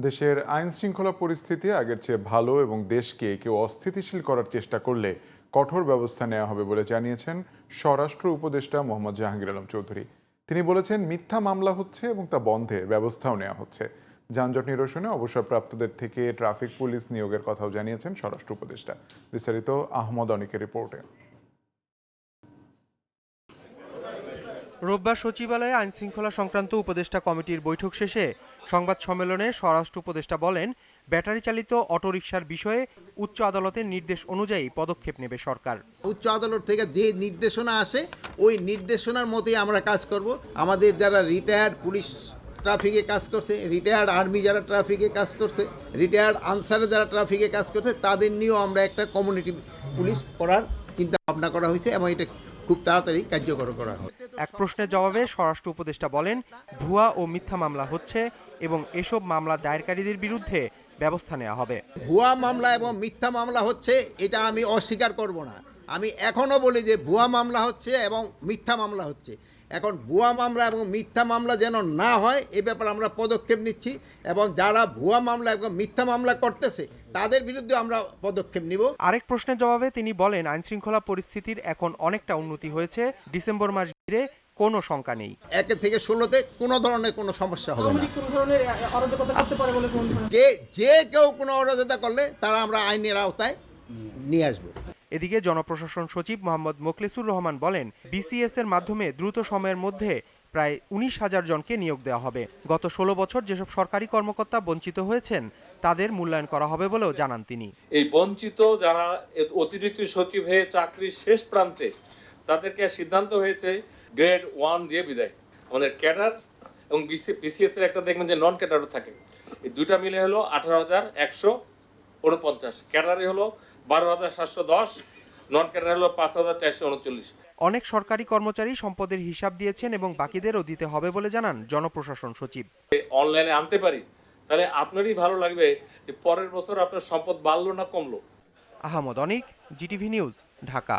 দেশের আইন শৃঙ্খলা পরিস্থিতি আগের চেয়ে ভালো এবং দেশকে কেউ অস্থিতিশীল করার চেষ্টা করলে কঠোর ব্যবস্থা নেওয়া হবে বলে জানিয়েছেন স্বরাষ্ট্র উপদেষ্টা মোহাম্মদ জাহাঙ্গীর আলম চৌধুরী। তিনি বলেছেন, মিথ্যা মামলা হচ্ছে এবং তা বন্ধে ব্যবস্থাও নেওয়া হচ্ছে। যানজট নিরসনে অবসরপ্রাপ্তদের থেকে ট্রাফিক পুলিশ নিয়োগের কথাও জানিয়েছেন স্বরাষ্ট্র উপদেষ্টা। বিস্তারিত আহমদ অনিকের রিপোর্টে। রোববার সচিবালয়ে আইন শৃঙ্খলা সংক্রান্ত উপদেষ্টা কমিটির বৈঠক শেষে সংবাদ সম্মেলনে স্বরাষ্ট্র উপদেষ্টা বলেন ব্যাটারি চালিত অটোরিকশার বিষয়ে উচ্চ আদালতের নির্দেশ অনুযায়ী পদক্ষেপ নেবে সরকার। উচ্চ আদালত থেকে যে নির্দেশনা আসে, ওই নির্দেশনার মতোই আমরা কাজ করব। আমাদের যারা রিটায়ার্ড পুলিশ ট্রাফিকে কাজ করছে রিটায়ার্ড আর্মি যারা ট্রাফিকে কাজ করছে রিটায়ার্ড আনসারে যারা ট্রাফিকে কাজ করছে, তাদের নিয়েও আমরা একটা কমিউনিটি পুলিশ করার চিন্তা ভাবনা করা হয়েছে এবং এটা খুব তাড়াতাড়ি কার্যকর করা হবে এক প্রশ্নের জবাবে স্বরাষ্ট্র উপদেষ্টা বলেন ভুয়া ও মিথ্যা মামলা হচ্ছে এবং এসব মামলা দায়েরকারীদের বিরুদ্ধে ব্যবস্থা নেওয়া হবে। ভুয়া মামলা এবং মিথ্যা মামলা হচ্ছে এটা আমি অস্বীকার করব না। আমি এখনও বলি যে ভুয়া মামলা হচ্ছে এবং মিথ্যা মামলা হচ্ছে। এখন ভুয়া মামলা এবং মিথ্যা মামলা যেন না হয় এ ব্যাপারে আমরা পদক্ষেপ নিচ্ছি এবং যারা ভুয়া মামলা এবং মিথ্যা মামলা করতেছে তাদের বিরুদ্ধে আমরা পদক্ষেপ নিব। আরেক প্রশ্নের জবাবে তিনি বলেন আইন শৃঙ্খলা পরিস্থিতির এখন অনেকটা উন্নতি হয়েছে ডিসেম্বর মাস ঘিরে কোনো শঙ্কা নেই। একে থেকে ষোলোতে কোনো ধরনের কোনো সমস্যা হবে না। লীগ কোনো ধরনের আহ, অরাজকতা করতে পারে বলে কোন ধরনের কে যে কেউ কোনো অরাজকতা করলে তারা আমরা আইনের আওতায় নিয়ে আসব। এদিকে জনপ্রশাসন সচিব মোহাম্মদ মোখলেসুর রহমান বলেন বিসিএস এর মাধ্যমে দ্রুত সময়ের মধ্যে প্রায় উনিশ হাজার জনকে নিয়োগ দেওয়া হবে। গত ষোলো বছর যেসব সরকারি কর্মকর্তা বঞ্চিত হয়েছেন তাদের মূল্যায়ন করা হবে বলেও জানান তিনি। এই বঞ্চিত যারা অতিরিক্ত সচিব হয়ে চাকরির শেষ প্রান্তে তাদেরকে সিদ্ধান্ত হয়েছে গ্রেড ওয়ান দিয়ে বিদায়। আমাদের ক্যাডার এবং বিসিএস এর একটা দেখবেন যে নন ক্যাডারও থাকে। এই দুইটা মিলে হলো আঠারো হাজার একশো উনপঞ্চাশ। ক্যাডারে হলো বারো হাজার সাতশো দশ নন ক্যাডার হলো পাঁচ হাজার চারশো উনচল্লিশ। অনেক সরকারি কর্মচারী সম্পদের হিসাব দিয়েছেন এবং বাকিদেরও দিতে হবে বলে জানান জনপ্রশাসন সচিব। অনলাইনে আনতে পারি তাহলে আপনারই ভালো লাগবে যে পরের বছর আপনার সম্পদ বাড়লো না কমলো। Ahmed Anik, GTV news, Dhaka.